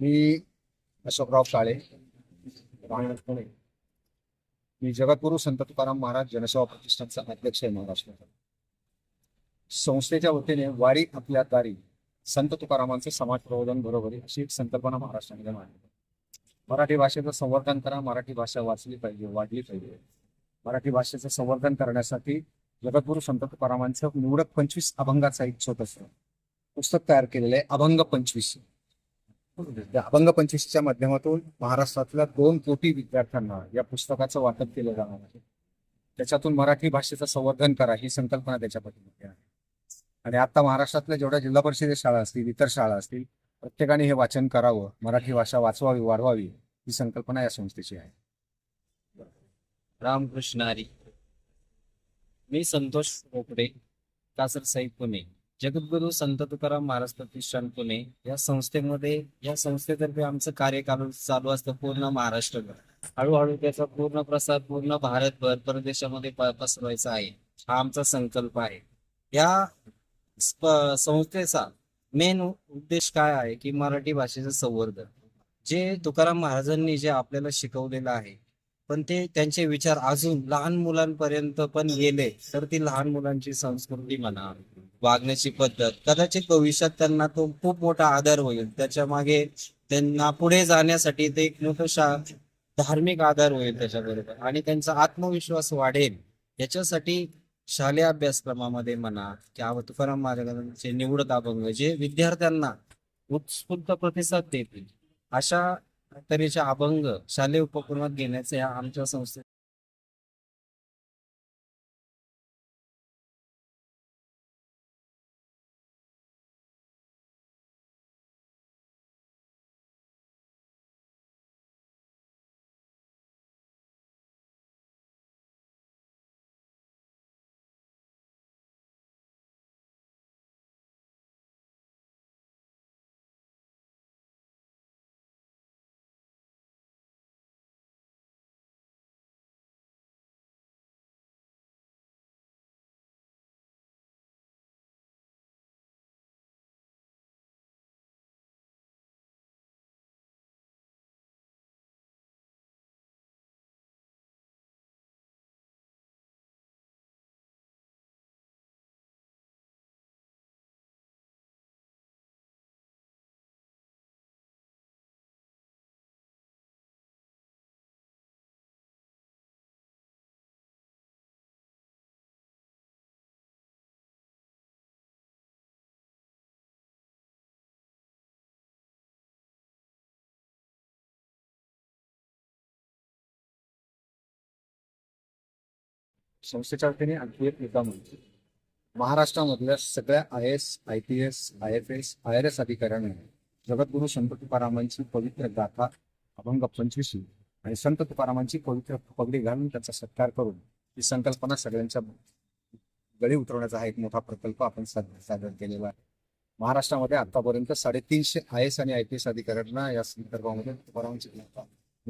मी अशोकराव काळे पुणे. मी जगद्गुरू संत तुकाराम महाराज जनसेवा प्रतिष्ठानचा अध्यक्ष आहे महाराष्ट्राचा संस्थेच्या वतीने वारी आपल्या दारी संत तुकारामांचे समाज प्रबोधन बरोबरी अशी एक संकल्पना महाराष्ट्रामध्ये मांडली. मराठी भाषेचं संवर्धन करा मराठी भाषा वाचली पाहिजे वाढली पाहिजे. मराठी भाषेचं संवर्धन करण्यासाठी जगद्गुरू संत तुकारामांचं निवडक पंचवीस अभंगाचा एक छोटंसं पुस्तक तयार केलेलं आहे अभंग पंचवीस. अभंग पंचवीसच्या माध्यमातून महाराष्ट्रातल्या दोन कोटी विद्यार्थ्यांना या पुस्तकाचं वाटप केलं जाणार आहे. त्याच्यातून मराठी भाषेचं संवर्धन करा ही संकल्पना त्याच्या पाठीमागे आहे. आणि आता महाराष्ट्रातल्या जेवढ्या जिल्हा परिषद शाळा असतील इतर शाळा असतील प्रत्येकाने हे वाचन करावं मराठी भाषा वाचवावी वाढवावी ही संकल्पना या संस्थेची आहे. रामकृष्णारी मी संतोष पोपडे कासर साहेब पुणे. जगद्गुरु संत तुकाराम महाराज प्रतिष्ठान पुणे या संस्थेमध्ये या संस्थेतर्फे आमचं कार्य चालू असतं पूर्ण महाराष्ट्रभर. हळूहळू त्याचा पूर्ण प्रसार पूर्ण भारतभर परदेशामध्ये पसरवायचा आहे. हा आमचा संकल्प आहे. या संस्थेचा मेन उद्देश काय आहे की मराठी भाषेचं संवर्धन. जे तुकाराम महाराजांनी जे आपल्याला शिकवलेलं आहे पण ते त्यांचे विचार अजून लहान मुलांपर्यंत पण गेले तर ती लहान मुलांची संस्कृती म्हणा वागण्याची पद्धत. कदाचित भविष्यात त्यांना तो खूप मोठा आधार होईल. त्याच्यामागे त्यांना पुढे जाण्यासाठी ते एक मोठं शा धार्मिक आधार होईल त्याच्याबरोबर आणि त्यांचा आत्मविश्वास वाढेल. याच्यासाठी शालेय अभ्यासक्रमामध्ये म्हणा किंवा तुकाराम महाराजांचे निवडत अभंग जे विद्यार्थ्यांना उत्स्फूर्त प्रतिसाद देतील. अशा तऱ्हेचे अभंग शालेय उपक्रमात घेण्याचे या आमच्या संस्थे संस्थेच्या वतीने आणखी एक मुद्दा महाराष्ट्रामधल्या सगळ्या I S I P S I F S I R S अधिकाऱ्यांना जगद्गुरु संत तुकारामांची पवित्र गाथा अभंग पंचवीशी आणि संत तुकारामांची पवित्र पगडी घालून त्याचा सत्कार करून ही संकल्पना सगळ्यांच्या गळी उतरवण्याचा हा एक मोठा प्रकल्प आपण सादर केलेला आहे. महाराष्ट्रामध्ये आतापर्यंत साडेतीनशे आय एस आणि आय पी एस अधिकाऱ्यांना या संदर्भामध्ये तुकारामांची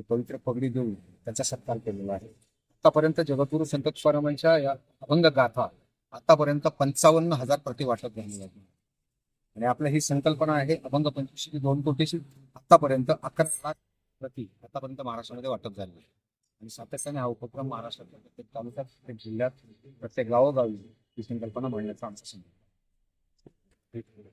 पवित्र पगडी देऊन त्यांचा सत्कार केलेला आहे. आतापर्यंत जगद्गुरु संत तुकारामांच्या या अभंग गाथा आतापर्यंत पंचावन्न हजार प्रति वाटप झाली आहे आणि आपल्या ही संकल्पना आहे अभंग पंचवीसशे दोन कोटीशी आतापर्यंत अकरा लाख प्रति आतापर्यंत महाराष्ट्रामध्ये वाटप झाले आहे आणि सातत्याने हा उपक्रम महाराष्ट्रातल्या प्रत्येक तालुक्यात प्रत्येक जिल्ह्यात प्रत्येक गावोगावी ही संकल्पना मांडण्याचा आमचा संकल्प आहे.